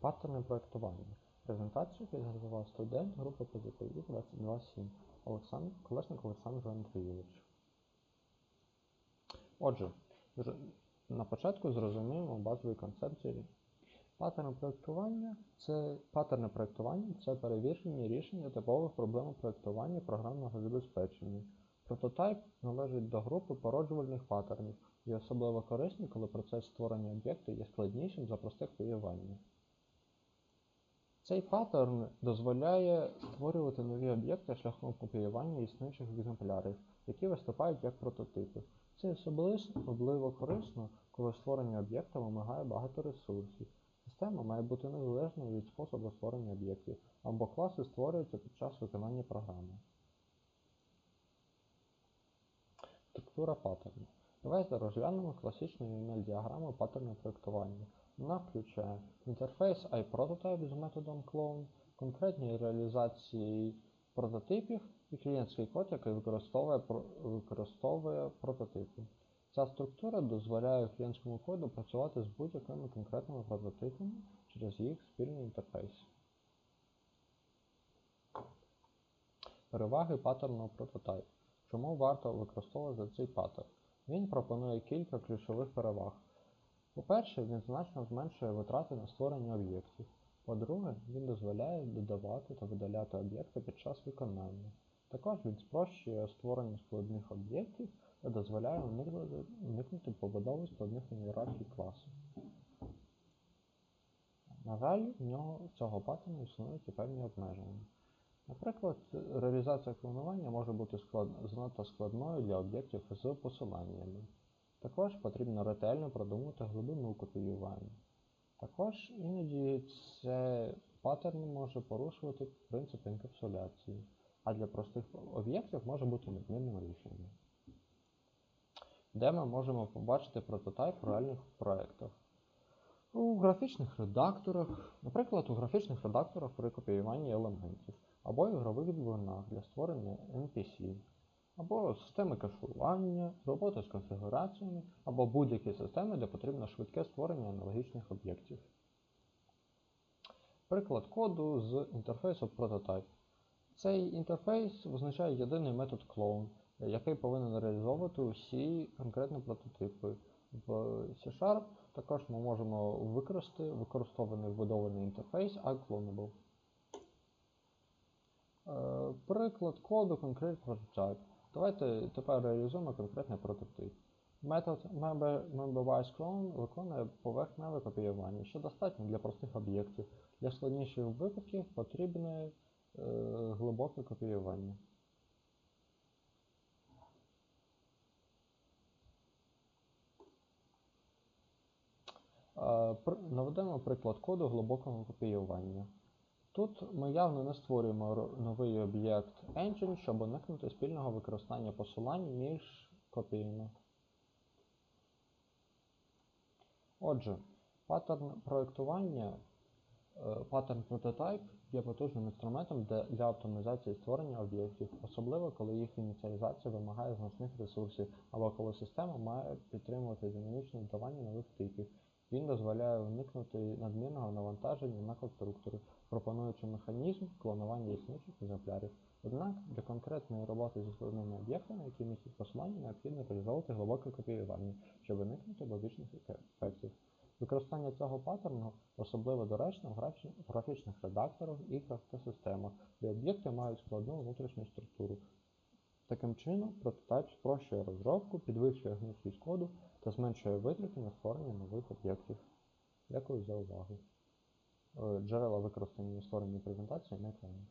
Паттерни проєктування. Презентацію підготував студент групи ПЗПІ 227 Олександр Колесник Олександр Андрійович. Отже, на початку зрозуміємо базові концепції. Паттерни проєктування це паттерни проєктування це перевірені рішення типових проблем проєктування програмного забезпечення. Прототайп належить до групи породжувальних паттернів і особливо корисні, коли процес створення об'єкту є складнішим за просте копіювання. Цей паттерн дозволяє створювати нові об'єкти шляхом копіювання існуючих екземплярів, які виступають як прототипи. Це особливо корисно, коли створення об'єкта вимагає багато ресурсів. Система має бути незалежною від способу створення об'єктів, або класи створюються під час виконання програми. Структура паттерну. Давайте розглянемо класичну UML-діаграму паттерну проєктування. Вона включає інтерфейс iPrototype з методом clone, конкретні реалізації прототипів і клієнтський код, який використовує, використовує прототипи. Ця структура дозволяє клієнтському коду працювати з будь-якими конкретними прототипами через їх спільний інтерфейс. Переваги паттерну прототайп. Чому варто використовувати цей паттерн? Він пропонує кілька ключових переваг. По-перше, він значно зменшує витрати на створення об'єктів. По-друге, він дозволяє додавати та видаляти об'єкти під час виконання. Також він спрощує створення складних об'єктів та дозволяє уникнути, побудови складних ієрархій класу. На жаль, в нього цього паттерну існують і певні обмеження. Наприклад, реалізація клонування може бути занадто складною для об'єктів з посиланнями. Також потрібно ретельно продумати глибину копіювання. Також іноді це паттерн може порушувати принцип інкапсуляції, а для простих об'єктів може бути надмірним рішенням. Де ми можемо побачити прототайп в реальних проєктах? У графічних редакторах, наприклад, у графічних редакторах при копіюванні елементів, або ігрових двигунах для створення NPC, або системи кешування, роботи з конфігураціями, або будь-які системи, де потрібно швидке створення аналогічних об'єктів. Приклад коду з інтерфейсу Prototype. Цей інтерфейс визначає єдиний метод clone, який повинен реалізовувати усі конкретні прототипи. В C-Sharp також ми можемо використати використований вбудований інтерфейс iClonable. Е, Приклад коду Concrete Prototype. Давайте тепер реалізуємо конкретний прототип. Метод member, MemberWiseClone виконує поверхневе копіювання, що достатньо для простих об'єктів. Для складніших випадків потрібне е, глибоке копіювання. Е, Наведемо приклад коду глибокого копіювання. Тут ми явно не створюємо новий об'єкт engine, щоб уникнути спільного використання посилань між копіями. Отже, паттерн проєктування, е, паттерн прототайп є потужним інструментом для, оптимізації створення об'єктів, особливо коли їх ініціалізація вимагає значних ресурсів, або коли система має підтримувати динамічне додавання нових типів. Він дозволяє уникнути надмірного навантаження на конструктори, пропонуючи механізм клонування існуючих екземплярів. Однак для конкретної роботи зі складними об'єктами, які містять посилання, необхідно реалізовувати глибоке копіювання, щоб уникнути логічних ефектів. Використання цього паттерну особливо доречно в графічних редакторах, іграх та системах, де об'єкти мають складну внутрішню структуру. Таким чином, прототип спрощує розробку, підвищує гнучкість коду та зменшує витрати на створення нових об'єктів. Дякую за увагу. Е, Джерела використані у створенні презентації на екрані.